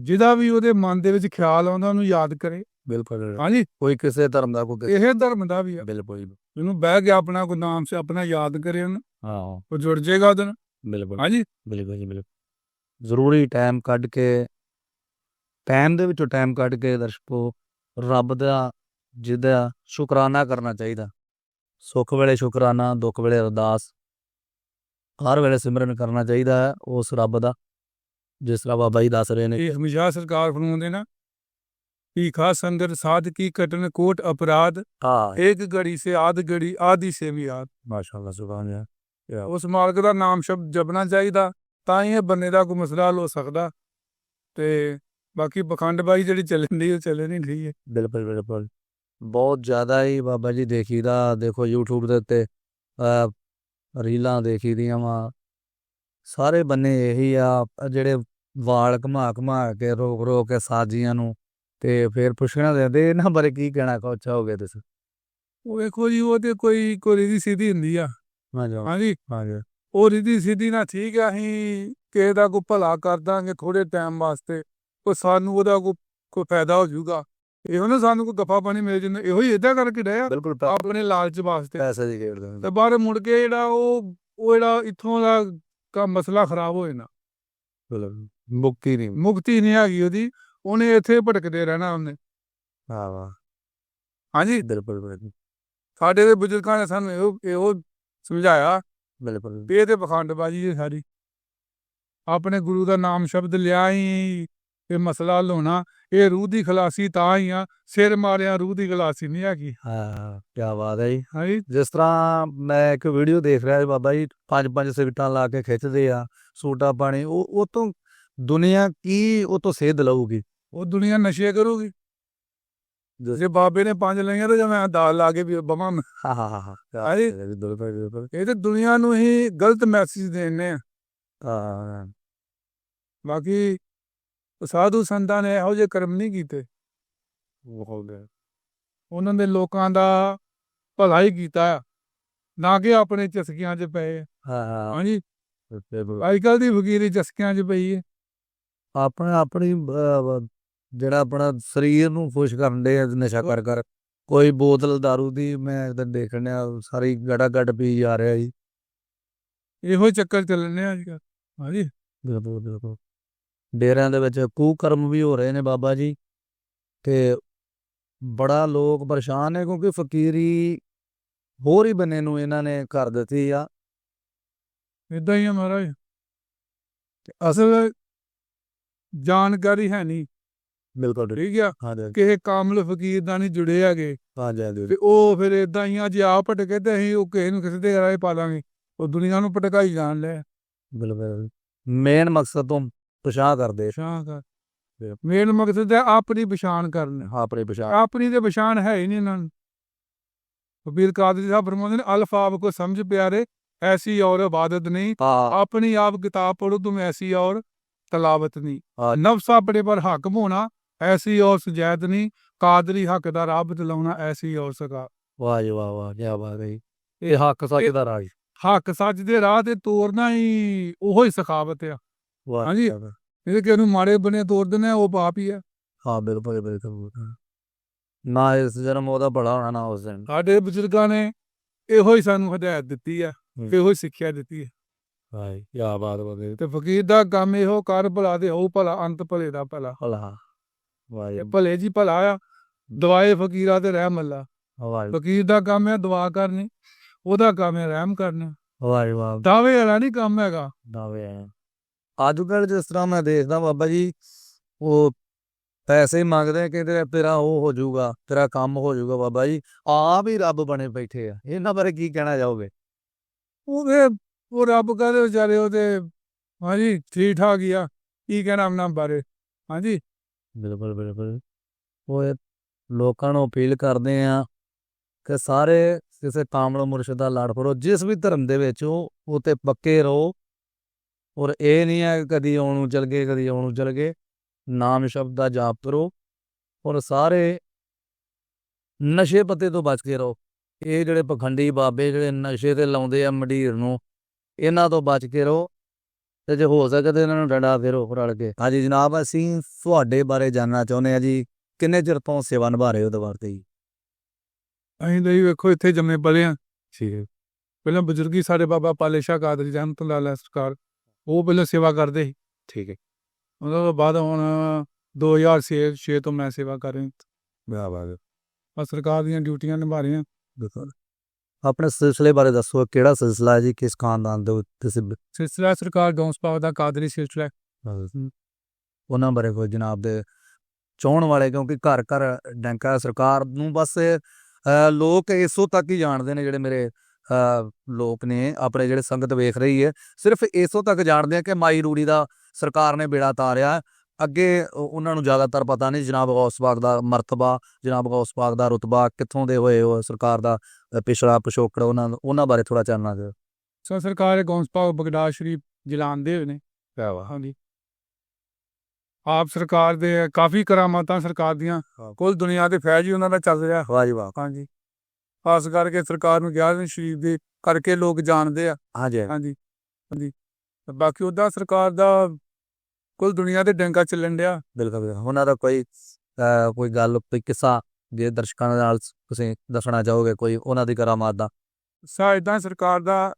ਜਿਹਦਾ ਵੀ ਉਹਦੇ ਮਨ ਦੇ ਵਿੱਚ ਖਿਆਲ ਆਉਂਦਾ ਉਹਨੂੰ ਯਾਦ ਕਰੇ। ਬਿਲਕੁਲ। ਹਾਂਜੀ। ਕੋਈ ਕਿਸੇ ਧਰਮ ਦਾ ਕੋਈ ਇਹ ਧਰਮ ਦਾ ਵੀ ਆ। ਬਿਲਕੁਲ ਜਿਹਨੂੰ ਬਹਿ ਕੇ ਆਪਣਾ ਕੋਈ ਨਾਮ ਸੇ ਆਪਣਾ ਯਾਦ ਕਰੇ ਉਹਨੂੰ। ਹਾਂ। ਉਹ ਜੁੜ ਜਾਏਗਾ ਉਹਦੇ ਨਾਲ। ਬਿਲਕੁਲ। ਹਾਂਜੀ। ਬਿਲਕੁਲ ਜੀ ਬਿਲਕੁਲ। ਜ਼ਰੂਰੀ ਟਾਈਮ ਕੱਢ ਕੇ ਟਾਈਮ ਦੇ ਵਿੱਚੋਂ ਟਾਈਮ ਕੱਢ ਕੇ ਦਰਸ਼ਕੋ ਰੱਬ ਦਾ ਜਿਹਦਾ ਸ਼ੁਕਰਾਨਾ ਕਰਨਾ ਚਾਹੀਦਾ। ਸੁੱਖ ਵੇਲੇ ਸ਼ੁਕਰਾਨਾ ਦੁੱਖ ਵੇਲੇ ਅਰਦਾਸ ਹਰ ਵੇਲੇ ਸਿਮਰਨ ਕਰਨਾ ਚਾਹੀਦਾ ਉਸ ਰੱਬ ਦਾ। ਜਿਸ ਤਰ੍ਹਾਂ ਬਾਬਾ ਜੀ ਦੱਸ ਰਹੇ ਨੇ। ਇਹ ਹਮੇਸ਼ਾ ਸਰਕਾਰ ਫਰਮਾਉਂਦੇ ਨਾ ਭੀਖਾ ਸੰਦਰ ਸਾਧ ਕੀ ਕਟਨ ਕੋਟ ਅਪਰਾਧ ਹਾਂ। ਇੱਕ ਘੜੀ ਸੇ ਆਧ ਘੜੀ ਆਦੀ ਸੇ ਵੀ ਆਦ ਮਾਸ਼ਾਅੱਲਾ ਸੁਭਾਨ ਅੱਲਾਹ। ਉਸ ਮਾਲਕ ਦਾ ਨਾਮ ਸ਼ਬਦ ਜਪਣਾ ਚਾਹੀਦਾ ਤਾਂ ਹੀ ਇਹ ਬੰਦੇ ਦਾ ਕੋਈ ਮਸਲਾ ਹੱਲ ਹੋ ਸਕਦਾ। ਤੇ ਬਾਕੀ ਪਖੰਡਬਾਜ਼ੀ ਜਿਹੜੀ ਚੱਲਣ ਦੀ ਉਹ ਚੱਲਣ ਨਹੀਂ ਰਹੀ ਹੈ। ਬਿਲਕੁਲ ਬਿਲਕੁਲ। ਬਹੁਤ ਜ਼ਿਆਦਾ ਹੀ ਬਾਬਾ ਜੀ ਦੇਖੀਦਾ ਦੇਖੋ YouTube ਦੇ ਉੱਤੇ ਰੀਲਾਂ ਦੇਖੀਦੀਆਂ ਵਾ। ਸਾਰੇ ਬੰਨੇ ਇਹੀ ਆ ਜਿਹੜੇ ਵਾਲ ਘੁਮਾ ਘੁਮਾ ਕੇ ਰੋਕ ਰੋਕ ਕੇ ਸਾਜੀਆਂ ਨੂੰ ਤੇ ਫਿਰ ਪੁੱਛਣਾ ਦਿੰਦੇ ਇਹਨਾਂ ਬਾਰੇ ਕੀ ਕਹਿਣਾ ਚਾਹੋਗੇ ਤੁਸੀਂ? ਉਹ ਵੇਖੋ ਜੀ ਉਹ ਤੇ ਕੋਈ ਕੋਈ ਰਿਧੀ ਸਿੱਧੀ ਹੁੰਦੀ ਆ। ਹਾਂਜੀ। ਹਾਂਜੀ। ਹਾਂਜੀ। ਉਹ ਰਿਧੀ ਸਿੱਧੀ ਨਾ ਠੀਕ ਆ ਅਸੀਂ ਕਿਸੇ ਦਾ ਕੋਈ ਭਲਾ ਕਰ ਦਾਂਗੇ ਥੋੜੇ ਟਾਈਮ ਵਾਸਤੇ ਉਹ ਸਾਨੂੰ ਉਹਦਾ ਕੋਈ ਕੋਈ ਫਾਇਦਾ ਹੋ ਜਾਊਗਾ। ਇਹੋ ਨਾ ਸਾਨੂੰ ਕੋਈ ਗੱਫਾ ਪਾਣੀ ਮਿਲ ਜਾਂਦਾ ਇਹੋ ਹੀ ਇਦਾਂ ਕਰਕੇ ਡਿਆ ਆਪਣੇ ਲਾਲਚ ਵਾਸਤੇ। ਪੈਸੇ ਦੀ ਖੇਡਦੇ ਤੇ ਬਾਹਰ ਮੁੜ ਕੇ ਜਿਹੜਾ ਉਹ ਉਹ ਜਿਹੜਾ ਇੱਥੋਂ ਦਾ ਕਾ ਮਸਲਾ ਖਰਾਬ ਹੋ ਜਾਣਾ ਬਿਲਕੁਲ। ਮੁਕਤੀ ਨਹੀਂ ਮੁਕਤੀ ਨਹੀਂ ਹੈਗੀ ਉਹਦੀ ਉਹਨੇ ਇੱਥੇ ਭਟਕਦੇ ਰਹਿਣਾ ਉਹਨੇ। ਹਾਂ ਵਾ ਹਾਂਜੀ? ਬਿਲਕੁਲ ਬਿਲਕੁਲ। ਸਾਡੇ ਦੇ ਬਜ਼ੁਰਗਾਂ ਨੇ ਸਾਨੂੰ ਇਹੋ ਇਹੋ ਸਮਝਾਇਆ ਬਿਲਕੁਲ। ਵੀ ਇਹ ਤੇ ਪਖੰਡਬਾਜ਼ੀ ਹੈ ਸਾਰੀ। ਆਪਣੇ ਗੁਰੂ ਦਾ ਨਾਮ ਸ਼ਬਦ ਲਿਆ ਹੀ ਇਹ ਮਸਲਾ ਹੱਲ ਹੋਣਾ। ਇਹ ਰੂਹ ਦੀ ਖਲਾਸੀ ਤਾਂ ਹੀ ਆ ਸਿਰ ਮਾਰਿਆ ਰੂਹ ਦੀ ਖਲਾਸੀ ਨਹੀਂ ਹੈਗੀ। ਹਾਂ ਕੀ ਬਾਤ ਹੈ ਜੀ। ਹਾਂਜੀ? ਜਿਸ ਤਰ੍ਹਾਂ ਮੈਂ ਇੱਕ ਵੀਡੀਓ ਦੇਖ ਰਿਹਾ ਸੀ ਬਾਬਾ ਜੀ ਪੰਜ ਪੰਜ ਸਿਗਟਾਂ ਲਾ ਕੇ ਖਿੱਚਦੇ ਆ ਸੂਟਾ ਪਾਣੀ ਉਹ ਉਹ ਤੋਂ ਦੁਨੀਆ ਕੀ ਉਹ ਤੋਂ ਸੇਧ ਲਊਗੀ? ਉਹ ਦੁਨੀਆ ਨਸ਼ੇ ਕਰੂਗੀ। ਜੇ ਬਾਬੇ ਨੇ ਪੰਜ ਲਈਆਂ ਤਾਂ ਮੈਂ ਦਾਲ ਲਾ ਕੇ ਵੀ ਬਵਾਂ। ਹਾਂ ਹਾਂ ਹਾਂ ਹਾਂ। ਇਹ ਤੇ ਦੁਨੀਆ ਨੂੰ ਹੀ ਗਲਤ ਮੈਸੇਜ ਦੇਣੇ ਆ। ਹਾਂ। ਬਾਕੀ ਸਾਧੂ ਸੰਤਾਂ ਨੇ ਇਹੋ ਜਿਹੇ ਕਰਮ ਨਹੀਂ ਕੀਤੇ। ਉਹ ਉਹਨਾਂ ਦੇ ਲੋਕਾਂ ਦਾ ਭਲਾ ਹੀ ਕੀਤਾ ਨਾ ਕਿ ਆਪਣੇ ਚਸਕੀਆਂ 'ਚ ਪਏ। ਹਾਂ ਹਾਂ। ਹਾਂਜੀ। ਅੱਜ ਕੱਲ ਦੀ ਫਕੀਰੀ ਚਸਕਿਆਂ 'ਚ ਪਈ ਹੈ ਆਪਣਾ ਆਪਣੀ ਜਿਹੜਾ ਆਪਣਾ ਸਰੀਰ ਨੂੰ ਖੁਸ਼ ਕਰਨ ਦੇ ਨਸ਼ਾ ਕਰ ਕਰ ਕੋਈ ਬੋਤਲ दारू ਦੀ ਮੈਂ ਇਧਰ ਦੇਖਣ ਡਿਆ ਸਾਰੀ ਗੜਾ ਗੜ ਪੀ ਜਾ ਰਿਹਾ ਜੀ। ਇਹੋ ਚੱਕਰ ਚੱਲਣੇ ਆ ਅੱਜ ਕੱਲ੍ਹ ਹਾਂਜੀ ਬਿਲਕੁਲ ਬਿਲਕੁਲ। ਡੇਰਿਆਂ ਦੇ ਵਿੱਚ ਕੁਕਰਮ ਵੀ ਹੋ ਰਹੇ ਨੇ ਬਾਬਾ ਜੀ ਤੇ ਬੜਾ ਲੋਕ ਪਰੇਸ਼ਾਨ ਨੇ ਕਿਉਂਕਿ ਫਕੀਰੀ ਹੋਰ ਹੀ ਬੰਨੇ ਨੂੰ ਇਹਨਾਂ ਨੇ ਕਰ ਦਿੱਤੀ ਆ। ਇਦਾਂ ਹੀ ਆ ਮਹਾਰਾਜ। ਤੇ ਅਸਲ ਜਾਣਕਾਰੀ ਹੈ ਨਹੀਂ। ਬਿਲਕੁਲ ਠੀਕ ਆ? ਹਾਂ ਜੀ ਕਿਸੇ ਕਾਮਲ ਫਕੀਰ ਨਾਲ ਨਹੀਂ ਜੁੜੇ ਹੈਗੇ। ਹਾਂ ਜੀ ਤੇ ਉਹ ਫਿਰ ਇਦਾਂ ਹੀ ਆ ਆਪ ਭਟਕੇ ਤੇ ਅਸੀਂ ਉਹ ਕਿਸੇ ਨੂੰ ਕਿਸੇ ਦੇ ਰਾਏ ਪਾ ਲਾਂਗੇ। ਉਹ ਦੁਨੀਆ ਨੂੰ ਭਟਕਾਈ ਜਾਣ ਲੈ ਬਿਲਕੁਲ ਮੇਨ ਮਕਸਦ ਤੋਂ ਪਛਾਣ ਕਰਦੇ। ਪਛਾਣ ਕਰ। ਮੇਨ ਮਕਸਦ ਹੈ ਆਪਣੀ ਪਛਾਣ ਕਰਨ। ਆਪਣੀ ਪਛਾਣ। ਆਪਣੀ ਤੇ ਪਛਾਣ ਹੈ ਹੀ ਨਹੀਂ ਇਹਨਾਂ ਨੂੰ। ਕਬੀਰ ਕਾਦਰੀ ਸਾਹਿਬ ਫਰਮਾਉਂਦੇ ਨੇ ਅਲਫ ਆਪ ਕੋ ਸਮਝ ਪਿਆਰੇ ਐਸੀ ਔਰ ਇਬਾਦਤ ਨਹੀਂ। ਆਪਣੀ ਆਪ ਕਿਤਾਬ ਪੜੋ ਤੂੰ ਐਸੀ ਔਰ ਤਲਾਵਤ ਨਹੀਂ ਨਫਸ ਆਪਣੇ ਪਰ ਹਕਮ ਹੋਣਾ ਐਸੀ ਔਸ ਜੈਦ ਨਹੀਂ ਕਾਦਰੀ ਹੱਕ ਦਾ ਰਾਹ ਬਦਲਾਉਣਾ ਐਸੀ ਔਸ ਸਕਾ ਵਾਹ ਜੀ ਵਾਹ ਵਾਹ ਕੀ ਬਾਤ ਹੈ ਇਹ ਹੱਕ ਸੱਚ ਦਾ ਰਾਹ ਹੱਕ ਸੱਚ ਦੇ ਰਾਹ ਤੇ ਤੋਰਨਾ ਹੀ ਉਹੋ ਹੀ ਸਖਾਵਤ ਆ। ਹਾਂਜੀ। ਇਹ ਕਿ ਉਹਨੂੰ ਮਾੜੇ ਬਣੇ ਤੋਰ ਦਿੰਦੇ ਉਹ ਪਾਪ ਹੀ ਆ। ਹਾਂ ਬਿਲਕੁਲ ਬਿਲਕੁਲ ਨਾ ਇਸ ਜਨਮ ਉਹਦਾ ਬੜਾ ਹੋਣਾ ਨਾ ਉਸ ਦਿਨ। ਸਾਡੇ ਬਜ਼ੁਰਗਾਂ ਨੇ ਇਹੋ ਹੀ ਸਾਨੂੰ ਹਦਾਇਤ ਦਿੱਤੀ ਆ ਇਹੋ ਹੀ ਸਿੱਖਿਆ ਦਿੱਤੀ ਆ। ਵਾਹ ਕੀ ਬਾਤ ਬੋਲੇ ਤੇ ਫਕੀਰ ਦਾ ਕੰਮ ਇਹੋ ਕਰ ਭਲਾ ਦੇ ਹੋ ਭਲਾ ਅੰਤ ਭਲੇ ਦਾ ਭਲਾ। ਹਲਾ ਵਾਹ ਇਹ ਭਲੇ ਜੀ ਭਲਾ ਆ ਦਵਾਏ ਫਕੀਰਾਂ ਤੇ ਰਹਿਮ ਅੱਲਾ। ਵਾਹ ਫਕੀਰ ਦਾ ਕੰਮ ਹੈ ਦੁਆ ਕਰਨੀ ਉਹਦਾ ਕੰਮ ਹੈ ਰਹਿਮ ਕਰਨਾ। ਵਾਹ ਵਾਹ ਦਾਵੇ ਵਾਲਾ ਨਹੀਂ ਕੰਮ ਹੈਗਾ। ਦਾਵੇ ਅੱਜ ਕੱਲ੍ਹ ਜਿਸ ਤਰ੍ਹਾਂ ਮੈਂ ਦੇਖਦਾ ਬਾਬਾ ਜੀ ਉਹ ਪੈਸੇ ਮੰਗਦੇ ਕਿ ਤੇਰਾ ਤੇਰਾ ਉਹ ਹੋ ਜਾਊਗਾ ਤੇਰਾ ਕੰਮ ਹੋ ਜਾਊਗਾ ਬਾਬਾ ਜੀ। ਆਪ ਹੀ ਰੱਬ ਬਣੇ ਬੈਠੇ ਆ। ਇਹਨਾਂ ਬਾਰੇ ਕੀ ਕਹਿਣਾ ਚਾਹੋਗੇ? ਉਹਦੇ ਉਹ ਰੱਬ ਕਹਦੇ ਵਿਚਾਰੇ ਉਹਦੇ ਹਾਂਜੀ ਠੀਕ ਠਾਕ ਹੀ ਆ, ਕੀ ਕਹਿਣਾ ਉਹਨਾਂ ਬਾਰੇ? ਹਾਂਜੀ? ਬਿਲਕੁਲ ਬਿਲਕੁਲ। ਉਹ ਲੋਕਾਂ ਨੂੰ ਅਪੀਲ ਕਰਦੇ ਆ ਕਿ ਸਾਰੇ ਕਿਸੇ ਕਾਮਲ ਮੁਰਸ਼ਿਦ ਦਾ ਲੜ ਫੜੋ ਜਿਸ ਵੀ ਧਰਮ ਦੇ ਵਿੱਚ ਹੋ, ਉਹ ਤੇ ਪੱਕੇ ਰਹੋ। ਔਰ ਇਹ ਨਹੀਂ ਹੈ ਕਦੀ ਆਉਣ ਨੂੰ ਚਲ ਗਏ, ਕਦੀ ਆਉਣ ਨੂੰ ਚਲ ਗਏ। ਨਾਮ ਸ਼ਬਦ ਦਾ ਜਾਪ ਕਰੋ ਔਰ ਸਾਰੇ ਨਸ਼ੇ ਪੱਤੇ ਤੋਂ ਬਚ ਕੇ ਰਹੋ। ਇਹ ਜਿਹੜੇ ਪਖੰਡੀ ਬਾਬੇ ਜਿਹੜੇ ਨਸ਼ੇ ਤੇ ਲਾਉਂਦੇ ਆ ਮਡੀਰ ਨੂੰ ਇਹਨਾਂ ਤੋਂ ਬਚ ਕੇ ਰਹੋ ਤੇ ਜੇ ਹੋ ਸਕੇ ਤੇ ਇਹਨਾਂ ਨੂੰ ਡੰਡਾ ਫੇਰੋ ਰਲ ਕੇ। ਹਾਂਜੀ ਜਨਾਬ ਅਸੀਂ ਤੁਹਾਡੇ ਬਾਰੇ ਜਾਨਣਾ ਚਾਹੁੰਦੇ ਆ ਜੀ। ਕਿੰਨੇ ਚਿਰ ਤੋਂ ਸੇਵਾ ਨਿਭਾ ਰਹੇ ਹੋ ਦਵਾਰ ਤੇ ਜੀ? ਅਸੀਂ ਤਾਂ ਜੀ ਵੇਖੋ ਇੱਥੇ ਜੰਮੇ ਪਲੇ ਆ ਠੀਕ ਹੈ ਪਹਿਲਾਂ ਬਜ਼ੁਰਗੀ ਸਾਡੇ ਬਾਬਾ ਪਾਲੇ ਸ਼ਾਹ ਕਾਦਰੀ ਰਹਿਮਤੁল্ਲਾਹ ਅਲੈਹ ਸਰਕਾਰ ਉਹ ਪਹਿਲਾਂ ਸੇਵਾ ਕਰਦੇ ਸੀ। ਠੀਕ ਹੈ। ਉਹਨਾਂ ਤੋਂ ਬਾਅਦ ਹੁਣ 2006 ਤੋਂ ਮੈਂ ਸੇਵਾ ਕਰ ਰਿਹਾ। ਵਾਹ ਵਾਹ। ਆ ਸਰਕਾਰ ਦੀਆਂ ਡਿਊਟੀਆਂ ਨਿਭਾ ਰਹੇ ਹਾਂ। ਬਿਲਕੁਲ। ਆਪਣੇ ਸਿਲਸਿਲੇ ਬਾਰੇ ਦੱਸੋ ਕਿਹੜਾ ਸਿਲਸਿਲਾ ਹੈ ਜੀ? ਕਿਸ ਖਾਨਦਾਨ ਦੇ ਤੁਸੀਂ ਸਿਲਸਿਲਾ ਸਰਕਾਰ ਗੌਂਸ ਪਾਵ ਦਾ ਕਾਦਰੀ ਸਿਲਸਿਲਾ। ਉਹਨਾਂ ਬਾਰੇ ਕੋਈ ਜਨਾਬ ਦੇ ਚਾਹਣ ਵਾਲੇ ਕਿਉਂਕਿ ਘਰ ਘਰ ਡੈਂਕਾ ਸਰਕਾਰ ਨੂੰ ਬਸ ਲੋਕ ਇਸੋ ਤੱਕ ਹੀ ਜਾਣਦੇ ਨੇ ਜਿਹੜੇ ਮੇਰੇ ਲੋਕ ਨੇ ਆਪਣੇ ਜਿਹੜੇ ਸੰਗਤ ਵੇਖ ਰਹੀ ਹੈ। ਸਿਰਫ ਇਸੋ ਤੱਕ ਜਾਣਦੇ ਆ ਕਿ ਮਾਈ ਰੂੜੀ ਦਾ ਸਰਕਾਰ ਨੇ ਬੇੜਾ ਤਾਰਿਆ ਅੱਗੇ ਉਹ- ਉਹਨਾਂ ਨੂੰ ਜ਼ਿਆਦਾਤਰ ਪਤਾ ਨਹੀਂ ਜਨਾਬ ਗੌਸ ਪਾਕ ਦਾ ਮਰਤਬਾ ਜਨਾਬ ਗੌਸ ਪਾਕ ਦਾ ਰੁਤਬਾ ਕਿੱਥੋਂ ਦੇ ਹੋਏ ਉਹ ਸਰਕਾਰ ਦਾ ਪਿਛਲਾ ਪਿਛੋਕੜ ਉਹਨਾਂ ਉਹਨਾਂ ਬਾਰੇ ਥੋੜਾ ਜਾਣਨਾ ਚਾਹੋ ਸੋ ਸਰਕਾਰ ਇਹ ਗੌਂਸ ਪਾਵ ਬਗਦਾਦ ਸ਼ਰੀਫ ਜਲਾਉਂਦੇ ਹੋਏ ਨੇ। ਕਿਆ ਵਾ ਹਾਂਜੀ। ਆਪ ਸਰਕਾਰ ਦੇ ਕਾਫੀ ਕਰਾਮਾਤਾਂ ਸਰਕਾਰ ਦੀਆਂ। ਕੁੱਲ ਦੁਨੀਆ ਤੇ ਫੈਜ ਹੀ ਉਹਨਾਂ ਦਾ ਚੱਲ ਰਿਹਾ। ਵਾਹ ਜੀ ਵਾਹ। ਹਾਂਜੀ। ਖਾਸ ਕਰਕੇ ਸਰਕਾਰ ਨੂੰ ਗਿਆਰਵੇਂ ਸ਼ਰੀਫ ਦੇ ਕਰਕੇ ਲੋਕ ਜਾਣਦੇ ਆ। ਹਾਂਜੀ ਹਾਂਜੀ। ਹਾਂਜੀ। ਤੇ ਬਾਕੀ ਉਹਦਾ ਸਰਕਾਰ ਦਾ ਕੁੱਲ ਦੁਨੀਆ ਤੇ ਡੰਗਾ ਚੱਲਣ ਡਿਆ। ਬਿਲਕੁਲ। ਉਹਨਾਂ ਦਾ ਕੋਈ ਕੋਈ ਗੱਲ ਕੋਈ ਕਿੱਸਾ ਜੇ ਦਰਸ਼ਕਾਂ ਨਾਲ ਤੁਸੀਂ ਦੱਸਣਾ ਚਾਹੋਗੇ ਕੋਈ ਉਹਨਾਂ ਦੀ ਕਰਾਮਾਤ ਦਾ? ਸਾਇਦਾਂ ਸਰਕਾਰ ਦਾ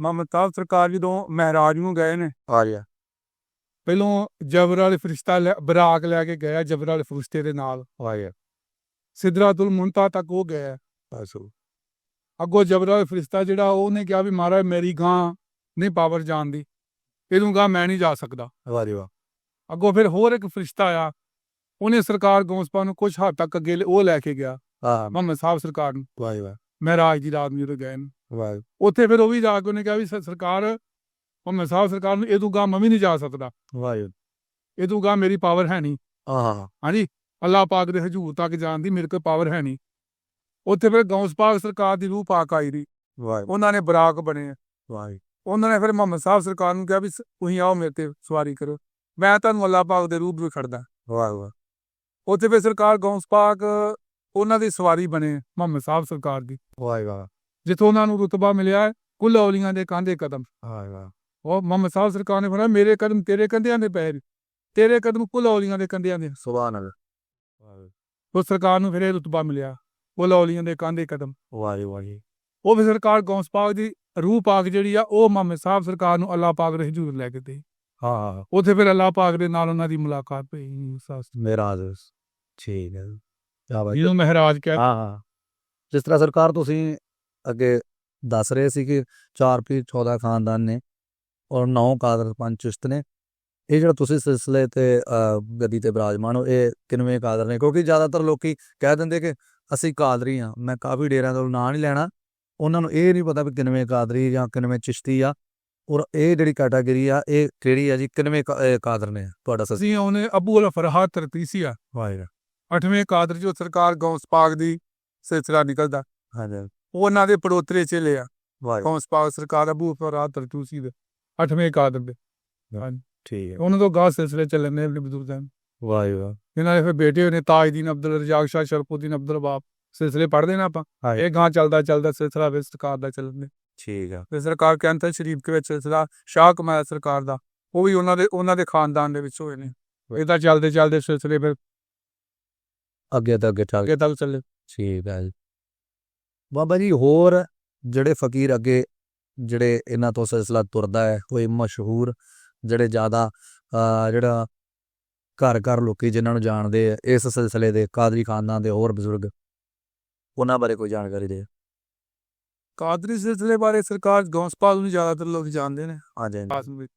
ਮਮਤਾ ਸਰਕਾਰ ਜਦੋਂ ਮਹਿਰਾਜ ਨੂੰ ਗਏ ਨੇ। ਆ ਜੀ ਪਹਿਲੋਂ ਜਬਰ ਵਾਲੇ ਫਰਿਸ਼ਤਾ ਲੈ- ਬਰਾਕ ਲੈ ਕੇ ਗਿਆ ਜਬਰ ਵਾਲੇ ਫਰਿਸ਼ਤੇ ਦੇ ਨਾਲ। ਆ ਜੀ ਸਿਦਰਾਤੁਲ ਮੁੰਤਾ ਤੱਕ ਉਹ ਗਿਆ। ਬਸ। ਅੱਗੋਂ ਜਬਰ ਵਾਲੇ ਫਰਿਸ਼ਤਾ ਜਿਹੜਾ ਉਹਨੇ ਕਿਹਾ ਵੀ ਮਹਾਰਾਜ ਮੇਰੀ ਗਾਂ ਨਹੀਂ ਪਾਵਰ ਜਾਣ ਦੀ ਇਹਨੂੰ ਗਾਂ ਮੈਂ ਨਹੀਂ ਜਾ ਸਕਦਾ। ਵਾਹ ਜੀ ਵਾਹ। ਅੱਗੋਂ ਫਿਰ ਹੋਰ ਇੱਕ ਫਰਿਸ਼ਤਾ ਆਇਆ। ਉਹਨੇ ਸਰਕਾਰ ਗੌਂਸਪਾ ਨੂੰ ਕੁਝ ਹੱਦ ਤੱਕ ਅੱਗੇ ਉਹ ਲੈ ਕੇ ਗਿਆ ਹਾਂ ਮੁਹੰਮਦ ਸਾਹਿਬ ਸਰਕਾਰ ਨੂੰ। ਵਾਹ ਜੀ ਵਾਹ। ਮਹਿਰਾਜ ਦੀ ਰਾਤ ਨੂੰ ਜਦੋਂ ਗਏ ਵਾਹ ਉੱਥੇ ਫਿਰ ਉਹ ਵੀ ਜਾ ਕੇ ਉਹਨੇ ਕਿਹਾ ਵੀ ਸਰਕਾਰ ਮੁਹੰਮਦ ਸਾਹਿਬ ਸਰਕਾਰ ਨੂੰ ਇਹ ਤੋਂ ਗਾਂ ਮੈਂ ਵੀ ਨਹੀਂ ਜਾ ਸਕਦਾ। ਵਾਹ ਜੀ ਇਹ ਤੋਂ ਗਾਂ ਮੇਰੀ ਪਾਵਰ ਹੈ ਨਹੀਂ। ਆਹ। ਹਾਂਜੀ? ਅੱਲਾਹ ਪਾਕ ਦੇ ਹਜੂਰ ਤੱਕ ਜਾਣ ਦੀ ਮੇਰੇ ਕੋਲ ਪਾਵਰ ਹੈ ਨਹੀਂ। ਉੱਥੇ ਫਿਰ ਗੌਂਸ ਪਾਕ ਸਰਕਾਰ ਦੀ ਰੂਹ ਪਾਕ ਆਈ ਦੀ। ਵਾਹ ਉਹਨਾਂ ਨੇ ਬਰਾਕ ਬਣੇ। ਵਾਹ ਉਹਨਾਂ ਨੇ ਫਿਰ ਮੁਹੰਮਦ ਸਾਹਿਬ ਸਰਕਾਰ ਨੂੰ ਕਿਹਾ ਵੀ ਸ- ਤੁਸੀਂ ਆਓ ਮੇਰੇ ਤੇ ਸਵਾਰੀ ਕਰੋ ਮੈਂ ਤੁਹਾਨੂੰ ਅੱਲਾਹ ਪਾਕ ਦੇ ਰੂਪ ਵਿੱਚ ਖੜਦਾ। ਵਾਹ ਵਾਹ। ਉੱਥੇ ਫਿਰ ਸਰਕਾਰ ਗੌਂਸ ਪਾਕ ਉਹਨਾਂ ਦੀ ਸਵਾਰੀ ਬਣੇ ਮੁਹੰਮਦ ਸਾਹਿਬ ਸਰਕਾਰ ਦੀ। ਵਾਹ ਵਾਹ। ਜਿੱਥੋਂ ਉਹਨਾਂ ਨੂੰ ਰੁਤਬਾ ਮਿਲਿਆ ਹੈ, ਕੁੱਲ ਔਲੀਆਂ ਦੇ ਕਾਂਧੇ ਕਦਮ। ਵਾਹ ਵਾਹ। ਉਹ ਮੁਹੰਮਦ ਸਾਹਿਬ ਸਰਕਾਰ ਨੇ ਫਰਮਾਇਆ ਮੇਰੇ ਕਦਮ ਤੇਰੇ ਕੰਧਿਆਂ ਦੇ ਪੈਰ। ਤੇਰੇ ਕਦਮ ਕੁੱਲ ਔਲੀਆਂ ਦੇ ਕੰਧਿਆਂ ਦੇ। ਸੁਭਾਨ ਅੱਲਾਹ ਉਹ ਸਰਕਾਰ ਨੂੰ ਫਿਰ ਇਹ ਰੁਤਬਾ ਮਿਲਿਆ ਕੁੱਲ ਔਲੀਆਂ ਦੇ ਕਾਂਧੇ ਕਦਮ। ਵਾਹ ਵਾਹ ਉਹ ਫਿਰ ਸਰਕਾਰ ਗੌਂਸ ਪਾਕ ਦੀ ਰੂਹ ਪਾਕ ਜਿਹੜੀ ਆ ਉਹ ਮੁਹੰਮਦ ਸਾਹਿਬ ਸਰਕਾਰ ਨੂੰ ਅੱਲਾਹ ਪਾਕ ਦੇ ਹਜ਼ੂਰ ਲੈ ਕੇ ਗਈ ਹਾਂ ਉੱਥੇ ਫਿਰ ਅੱਲਾਹ ਪਾਕ ਦੇ ਨਾਲ ਉਹਨਾਂ ਦੀ ਮੁਲਾਕਾਤ ਹੋਈ ਸਾਸ ਆਦਰਸ ਠੀਕ ਹੈ ਕਿਆ ਬਾਤ ਜਿਹਨੂੰ ਮਹਾਰਾਜ ਕਹਿ ਹਾਂ ਹਾਂ। ਜਿਸ ਤਰ੍ਹਾਂ ਸਰਕਾਰ ਤੁਸੀਂ ਅੱਗੇ ਦੱਸ ਰਹੇ ਸੀ ਕਿ 4 ਪੀਰ 14 ਖਾਨਦਾਨ ਨੇ ਔਰ 9 ਕਾਦਰ ਪੰਜ ਚਿਸ਼ਤ ਨੇ ਇਹ ਜਿਹੜਾ ਤੁਸੀਂ ਸਿਲਸਿਲੇ ਤੇ ਗੱਦੀ ਤੇ ਬਿਰਾਜਮਾਨ ਹੋ ਇਹ ਕਿਨਵੇਂ ਕਾਦਰ ਨੇ? ਕਿਉਂਕਿ ਜ਼ਿਆਦਾਤਰ ਲੋਕੀ ਕਹਿ ਦਿੰਦੇ ਕਿ ਅਸੀਂ ਕਾਦਰੀ ਆ ਮੈਂ ਕਾਫੀ ਡੇਰਿਆਂ ਤੋਂ ਨਾਂ ਨਹੀਂ ਲੈਣਾ। ਉਹਨਾਂ ਨੂੰ ਇਹ ਨਹੀਂ ਪਤਾ ਵੀ ਕਿਨਵੇਂ ਕਾਦਰੀ ਜਾਂ ਕਿਨਵੇਂ ਚਿਸ਼ਤੀ ਆ। ਔਰ ਇਹ ਜਿਹੜੀ ਕੈਟਾਗਰੀ ਆ ਇਹ ਕਿਹੜੀ ਆ ਜੀ? ਕਿੰਨਵੇਂ ਕਾਦਰ ਨੇ ਤੁਹਾਡਾ ਸਸ ਉਹਨੇ ਅਬੂ ਅਲ ਫਰਹਾਦ ਤਰਤੀਸੀਆ ਵਾਹਿਗੁਰੂ। ਅੱਠਵੇਂ ਕਾਦਰ ਜੋ ਸਰਕਾਰ ਗੌਸ ਪਾਕ ਦੀ ਸਿਲਸਿਲਾ ਨਿਕਲਦਾ ਹਾਂਜੀ। ਉਹ ਉਹਨਾਂ ਦੇ ਪੜੋਤਰੇ ਚਲੇ ਆ। ਗੌਸ ਪਾਕ ਸਰਕਾਰ ਅਬੂ ਫਰਹਾਦ ਤਰਤੂਸੀ ਦੇ ਅੱਠਵੇਂ ਕਾਦਰ ਦੇ। ਠੀਕ ਹੈ। ਉਹਨਾਂ ਤੋਂ ਗਾਹ ਸਿਲਸਿਲੇ ਚੱਲਣ ਨੇ। ਵਾਹਿਗੁਰੂ। ਇਹਨਾਂ ਦੇ ਫਿਰ ਬੇਟੇ ਹੋਏ ਨੇ ਤਾਜਦੀਨ ਅਬਦੁਲ ਰਜ਼ਾਕ ਸ਼ਾਹ ਸ਼ਰਫੁਦੀਨ ਅਬਦੁਲ ਬਾਬ ਸਿਲਸਿਲੇ ਪੜ੍ਹਦੇ ਨਾ ਆਪਾਂ। ਇਹ ਗਾਂ ਚੱਲਦਾ ਚੱਲਦਾ ਸਿਲਸਿਲਾ ਵੀ ਸਰਕਾਰ ਦਾ ਚੱਲਣ ਦੇ। ਠੀਕ ਆ। ਤੇ ਸਰਕਾਰ ਕੈਂਤਰ ਸ਼ਰੀਫ ਦੇ ਵਿੱਚ ਸਿਲਸਿਲਾ ਸ਼ਾਹ ਕਮਾਲ ਸਰਕਾਰ ਦਾ। ਉਹ ਵੀ ਉਹਨਾਂ ਦੇ ਉਹਨਾਂ ਦੇ ਖਾਨਦਾਨ ਦੇ ਵਿੱਚ ਹੋਏ ਨੇ। ਇਹਦਾ ਚੱਲਦੇ ਚੱਲਦੇ ਸਿਲਸਿਲੇ ਫਿਰ ਅੱਗੇ ਤਾਂ ਅੱਗੇ ਚੱਲ ਅੱਗੇ ਤੱਕ ਚੱਲੇ। ਠੀਕ ਜੀ। ਬਾਬਾ ਜੀ ਹੋਰ ਜਿਹੜੇ ਫਕੀਰ ਅੱਗੇ ਜਿਹੜੇ ਇਹਨਾਂ ਤੋਂ ਸਿਲਸਿਲਾ ਤੁਰਦਾ ਹੈ ਕੋਈ ਮਸ਼ਹੂਰ ਜਿਹੜੇ ਜ਼ਿਆਦਾ ਜਿਹੜਾ ਘਰ ਘਰ ਲੋਕੀ ਜਿਨ੍ਹਾਂ ਨੂੰ ਜਾਣਦੇ ਆ ਇਸ ਸਿਲਸਿਲੇ ਦੇ ਕਾਦਰੀ ਖਾਨਦਾਨ ਦੇ ਹੋਰ ਬਜ਼ੁਰਗ? ਉਹਨਾਂ ਬਾਰੇ ਕੋਈ ਜਾਣਕਾਰੀ ਦੇ ਕਾਦਰੀ ਸਿਲਸਿਲੇ ਬਾਰੇ ਸਰਕਾਰ ਗੌਸਪਾਲ ਨੂੰ ਜ਼ਿਆਦਾਤਰ ਲੋਕ ਜਾਣਦੇ ਨੇ। ਹਾਂਜੀ ਵਿੱਚ।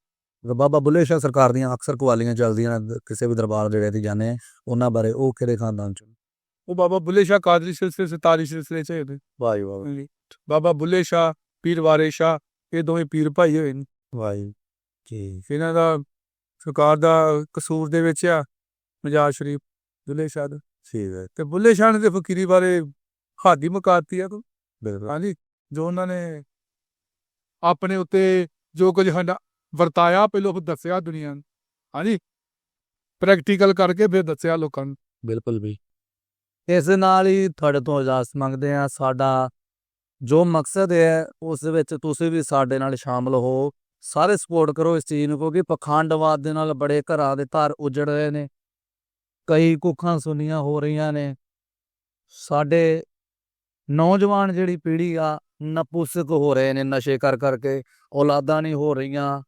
ਬਾਬਾ ਬੁੱਲੇ ਸ਼ਾਹ ਸਰਕਾਰ ਦੀਆਂ ਅਕਸਰ ਕਵਾਲੀਆਂ ਚੱਲਦੀਆਂ ਨੇ ਕਿਸੇ ਵੀ ਦਰਬਾਰ ਜਿਹੜੇ ਤੇ ਜਾਂਦੇ ਉਹਨਾਂ ਬਾਰੇ ਉਹ ਕਿਹੜੇ ਖਾਨਦਾਨ ਚ ਉਹ ਬਾਬਾ ਬੁੱਲੇ ਸ਼ਾਹ ਕਾਦਰੀ ਸਿਲਸਿਲੇ ਸਤਾਰੀ ਸਿਲਸਿਲੇ ਚ ਹੋਏ ਵਾਹਿ ਵਾਹਿ। ਹਾਂਜੀ। ਬਾਬਾ ਬੁੱਲੇ ਸ਼ਾਹ ਪੀਰ ਵਾਰੇ ਸ਼ਾਹ ਇਹ ਦੋਵੇਂ ਪੀਰ ਭਾਈ ਹੋਏ ਨੇ। ਵਾਹਿ ਠੀਕ। ਇਹਨਾਂ ਦਾ ਸਰਕਾਰ ਦਾ ਕਸੂਰ ਦੇ ਵਿੱਚ ਆ ਮਜਾਰ ਸ਼ਰੀਫ ਬੁੱਲੇ ਸ਼ਾਹ ਦਾ। ਠੀਕ ਹੈ। ਤੇ ਬੁੱਲੇ ਸ਼ਾਹ ਨੇ ਤੇ ਫਕੀਰੀ ਬਾਰੇ ਹਾਦੀ ਮੁਕਾਤੀ ਆ ਕੋ ਬਿਲਕੁਲ। ਹਾਂਜੀ ਜੋ ਉਹਨਾਂ ਨੇ ਆਪਣੇ ਉੱਤੇ ਜੋ ਕੁਝ ਹੰਡਾ ਵਰਤਾਇਆ ਪਹਿਲਾਂ ਫਿਰ ਦੱਸਿਆ ਦੁਨੀਆ ਨੂੰ। ਹਾਂਜੀ ਪ੍ਰੈਕਟੀਕਲ ਕਰਕੇ ਫਿਰ ਦੱਸਿਆ ਲੋਕਾਂ ਨੂੰ। ਬਿਲਕੁਲ ਵੀ। ਇਸ ਨਾਲ ਹੀ ਤੁਹਾਡੇ ਤੋਂ ਇਜਾਜ਼ਤ ਮੰਗਦੇ ਆ ਸਾਡਾ ਜੋ ਮਕਸਦ ਹੈ ਉਸ ਵਿੱਚ ਤੁਸੀਂ ਵੀ ਸਾਡੇ ਨਾਲ ਸ਼ਾਮਲ ਹੋ। ਸਾਰੇ ਸਪੋਰਟ ਕਰੋ ਇਸ ਚੀਜ਼ ਨੂੰ ਕਿਉਂਕਿ ਪਖੰਡਵਾਦ ਦੇ ਨਾਲ ਬੜੇ ਘਰਾਂ ਦੇ ਘਰ ਉਜੜ ਰਹੇ ਨੇ। ਕਈ ਕੁੱਖਾਂ ਸੁਨੀਆਂ ਹੋ ਰਹੀਆਂ ਨੇ। ਸਾਡੇ ਨੌਜਵਾਨ ਜਿਹੜੀ ਪੀੜ੍ਹੀ ਆ, ਨਪੁਸਕ ਹੋ ਰਹੇ ਨੇ ਨਸ਼ੇ ਕਰ ਕਰਕੇ ਔਲਾਦਾਂ ਨਹੀਂ ਹੋ ਰਹੀਆਂ,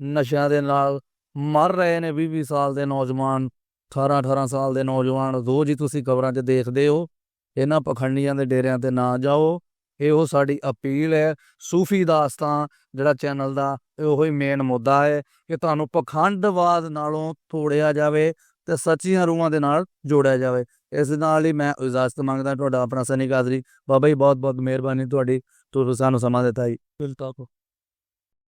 ਨਸ਼ਿਆਂ ਦੇ ਨਾਲ ਮਰ ਰਹੇ ਨੇ 20 20 ਸਾਲ ਦੇ ਨੌਜਵਾਨ 18 18 ਸਾਲ ਦੇ ਨੌਜਵਾਨ। ਰੋਜ਼ ਹੀ ਤੁਸੀਂ ਖਬਰਾਂ 'ਚ ਦੇਖਦੇ ਹੋ, ਇਹਨਾਂ ਪਖੰਡੀਆਂ ਦੇ ਡੇਰਿਆਂ ਤੇ ਨਾ ਜਾਓ, ਇਹੋ ਸਾਡੀ ਅਪੀਲ ਹੈ। ਸੂਫੀ ਦਾਸਤਾਂ ਜਿਹੜਾ ਚੈਨਲ ਦਾ, ਇਹੋ ਹੀ ਮੇਨ ਮੁੱਦਾ ਹੈ ਕਿ ਤੁਹਾਨੂੰ ਪਖੰਡਵਾਦ ਨਾਲੋਂ ਤੋੜਿਆ ਜਾਵੇ ਤੇ ਸੱਚੀਆਂ ਰੂਹਾਂ ਦੇ ਨਾਲ ਜੋੜਿਆ ਜਾਵੇ। ਇਸ ਨਾਲ ਹੀ ਮੈਂ ਇਜਾਜ਼ਤ ਮੰਗਦਾ ਤੁਹਾਡਾ ਆਪਣਾ ਸਨੀ ਕਾਦਰੀ। ਬਾਬਾ ਜੀ ਬਹੁਤ ਬਹੁਤ ਮਿਹਰਬਾਨੀ ਤੁਹਾਡੀ। ਤੁਸੀਂ ਸਾਨੂੰ ਸਮਾਂ ਦਿੱਤਾ ਜੀ। ਬਿਲਕੁਲ।